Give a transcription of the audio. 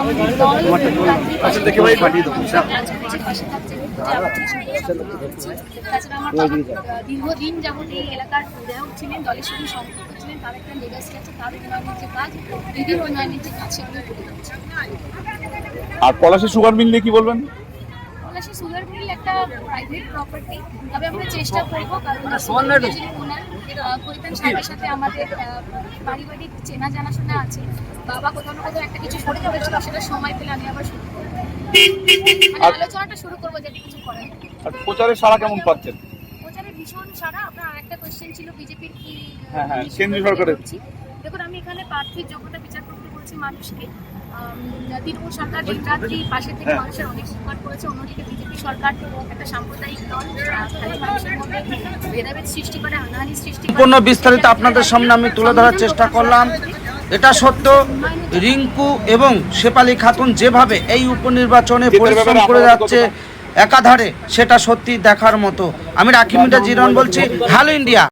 আমাদের দল আচ্ছা। পাশে থাকছে। তাছাড়া আমার বাবা দীর্ঘদিন যাবত এই এলাকার বিধায়ক ছিলেন দলের সঙ্গে সম্পর্ক ছিলেন তার একটা লেগাসি আছে তার উন্নয়নের যে কাজ দিদির উন্নয়নের যে কাজ সেগুলো করে যাচ্ছে আর পলাশি সুগার মিল নিয়ে কি বলবেন পলাশী সুগার মিল একটা প্রাইভেট প্রপার্টি তবে আমরা চেষ্টা করব কারণ কৈতান সাহেবের সাথে আমাদের পারিবারিক চেনা জানাশোনা আছে। বাবা কোথাও না কোথাও একটা কিছু করে চলেছিল সেটা সময় পেলে আমি আবার শুরু করব। মানে আলোচনাটা শুরু করব যাতে কিছু করার। নেই। আর প্রচারের সারা কেমন পাচ্ছেন? প্রচারে ভীষণ সারা আপনার আরেকটা কোয়েশ্চেন ছিল বিজেপির কি হ্যাঁ, হ্যাঁ, কেন্দ্রীয় সরকারের। দেখুন আমি এখানে প্রার্থীর যোগ্যতা বিচার করতে বলছি মানুষকে। তৃণমূল সরকার দিন রাত্রি পাশে থেকে হ্যাঁ। মানুষের অনেক উপকার করেছে। অন্যদিকে বিজেপি সরকার একটা সাম্প্রদায়িক দল মানুষের সম্পূর্ণ বিস্তারিত আপনাদের সামনে আমি তুলে ধরার চেষ্টা করলাম। এটা সত্য রিঙ্কু এবং শেপালি খাতুন যেভাবে এই উপনির্বাচনে পরিশ্রম করে যাচ্ছে একাধারে সেটা সত্যি দেখার মতো। আমি রাখি মিটা জিরন বলছি হ্যালো ইন্ডিয়া।